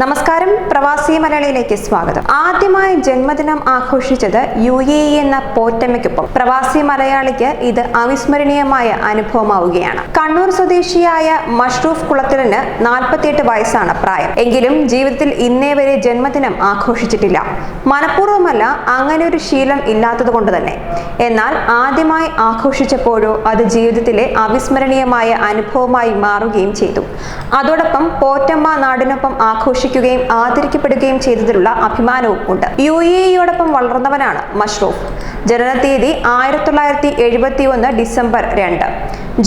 നമസ്കാരം. പ്രവാസി മലയാളിയിലേക്ക് സ്വാഗതം. ആദ്യമായി ജന്മദിനം ആഘോഷിച്ചത് യു എ ഇ എന്ന പോറ്റമ്മയ്ക്കൊപ്പം. പ്രവാസി മലയാളിക്ക് ഇത് അവിസ്മരണീയമായ അനുഭവമാവുകയാണ്. കണ്ണൂർ സ്വദേശിയായ മഷ്റൂഫ് കുളത്തിലിന് നാൽപ്പത്തിയെട്ട് വയസ്സാണ് പ്രായം. എങ്കിലും ജീവിതത്തിൽ ഇന്നേ വരെ ജന്മദിനം ആഘോഷിച്ചിട്ടില്ല. മനഃപൂർവമല്ല അങ്ങനെ ഒരു ശീലം ഇല്ലാത്തത് കൊണ്ട് തന്നെ. എന്നാൽ ആദ്യമായി ആഘോഷിച്ചപ്പോഴോ അത് ജീവിതത്തിലെ അവിസ്മരണീയമായ അനുഭവമായി മാറുകയും ചെയ്തു. അതോടൊപ്പം പോറ്റമ്മ നാടിനൊപ്പം ആഘോഷിക്കുകയും ആദരിക്കപ്പെടുകയും ചെയ്തതിലുള്ള അഭിമാനവും ഉണ്ട്. യു എ ഇയോടൊപ്പം വളർന്നവനാണ് മഷ്റൂഫ്. ജനനത്തീയതി ആയിരത്തി തൊള്ളായിരത്തി എഴുപത്തി ഒന്ന് ഡിസംബർ രണ്ട്.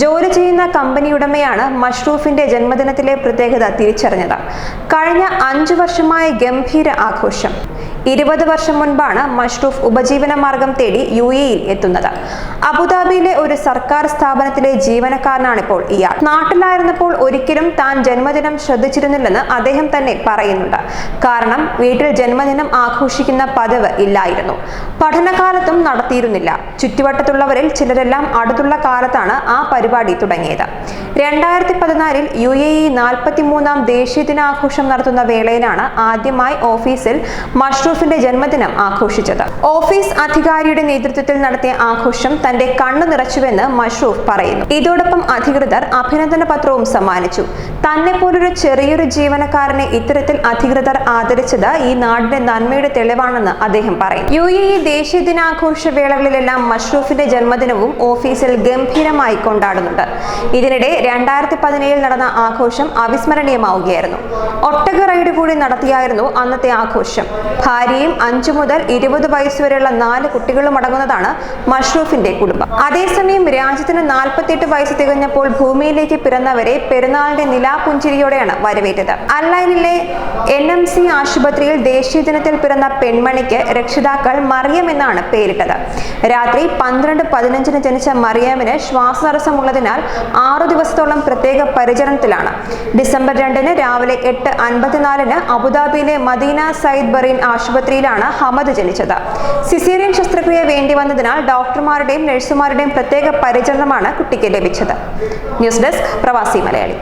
ജോലി ചെയ്യുന്ന കമ്പനി ഉടമയാണ് മഷ്റൂഫിന്റെ ജന്മദിനത്തിലെ പ്രത്യേകത തിരിച്ചറിഞ്ഞത്. കഴിഞ്ഞ അഞ്ചു വർഷമായ ഗംഭീര ആഘോഷം. ഇരുപത് വർഷം മുൻപാണ് മഷ്റൂഫ് ഉപജീവന മാർഗം തേടി യു എയിൽ എത്തുന്നത്. അബുദാബിയിലെ ഒരു സർക്കാർ സ്ഥാപനത്തിലെ ജീവനക്കാരനാണിപ്പോൾ ഇയാൾ. നാട്ടിലായിരുന്നപ്പോൾ ഒരിക്കലും താൻ ജന്മദിനം ശ്രദ്ധിച്ചിരുന്നില്ലെന്ന് അദ്ദേഹം തന്നെ പറയുന്നുണ്ട്. കാരണം വീട്ടിൽ ജന്മദിനം ആഘോഷിക്കുന്ന പതിവ് ഇല്ലായിരുന്നു. പഠനകാലത്തും നടത്തിയിരുന്നില്ല. ചുറ്റുവട്ടത്തുള്ളവരിൽ ചിലരെല്ലാം അടുത്തുള്ള കാലത്താണ് ആ പരിപാടി തുടങ്ങിയത്. രണ്ടായിരത്തി പതിനാലിൽ യു എ ഇ നാൽപ്പത്തിമൂന്നാം ദേശീയ ദിനാഘോഷം നടത്തുന്ന വേളയിലാണ് ആദ്യമായി ഓഫീസിൽ മഷ്റൂഫിന്റെ ജന്മദിനം ആഘോഷിച്ചത്. ഓഫീസ് അധികാരിയുടെ നേതൃത്വത്തിൽ നടത്തിയ ആഘോഷം തന്റെ കണ്ണു നിറച്ചുവെന്ന് മഷ്റൂഫ് പറയുന്നു. ഇതോടൊപ്പം അധികൃതർ അഭിനന്ദന പത്രവും സമ്മാനിച്ചു. തന്നെ പോലൊരു ചെറിയൊരു ജീവനക്കാരനെ ഇത്തരത്തിൽ അധികൃതർ ആദരിച്ചത് ഈ നാടിന്റെ നന്മയുടെ തെളിവാണെന്ന് അദ്ദേഹം പറയും യു എ ഇ ദേശീയ ദിനാഘോഷ വേളകളിലെല്ലാം മഷ്റൂഫിന്റെ ജന്മദിനവും ഓഫീസിൽ ഗംഭീരമായി കൊണ്ടാടുന്നുണ്ട്. ഇതിനിടെ രണ്ടായിരത്തി പതിനേഴിൽ നടന്ന ആഘോഷം അവിസ്മരണീയമാവുകയായിരുന്നു. ഒട്ടക റൈഡ് കൂടി നടത്തിയായിരുന്നു അന്നത്തെ ആഘോഷം. ഭാര്യയും അഞ്ചു മുതൽ ഇരുപത് വയസ്സുവരെയുള്ള നാല് കുട്ടികളും അടങ്ങുന്നതാണ് മഷ്റൂഫിന്റെ കുടുംബം. അതേസമയം രാജ്യത്തിന് നാൽപ്പത്തിയെട്ട് വയസ്സ് തികഞ്ഞപ്പോൾ ഭൂമിയിലേക്ക് പിറന്നവരെ പെരുന്നാളിന്റെ നിലാപുഞ്ചിരിയോടെയാണ് വരവേറ്റത്. അല്ലൈനിലെ എൻ എം സി ആശുപത്രിയിൽ ദേശീയ ദിനത്തിൽ പിറന്ന പെൺമണിക്ക് രക്ഷിതാക്കൾ മറിയം എന്നാണ് പേരിട്ടത്. രാത്രി പന്ത്രണ്ട് പതിനഞ്ചിന് ജനിച്ച മറിയാമിന് ശ്വാസതടസ്സമുള്ളതിനാൽ ആറു ദിവസത്തോളം പ്രത്യേക പരിചരണത്തിലാണ്. ഡിസംബർ രണ്ടിന് രാവിലെ എട്ട് അൻപത്തിനാലിന് അബുദാബിയിലെ മദീന സയ്യിദ് ബറീൻ ആശുപത്രിയിലാണ് ഹമദ് ജനിച്ചത്. സിസേറിയൻ ശസ്ത്രക്രിയ വേണ്ടി വന്നതിനാൽ ഡോക്ടർമാരുടെയും നഴ്സുമാരുടെയും പ്രത്യേക പരിചരണമാണ് കുട്ടിക്ക് ലഭിച്ചത്. ന്യൂസ് ഡെസ്ക് പ്രവാസി മലയാളി.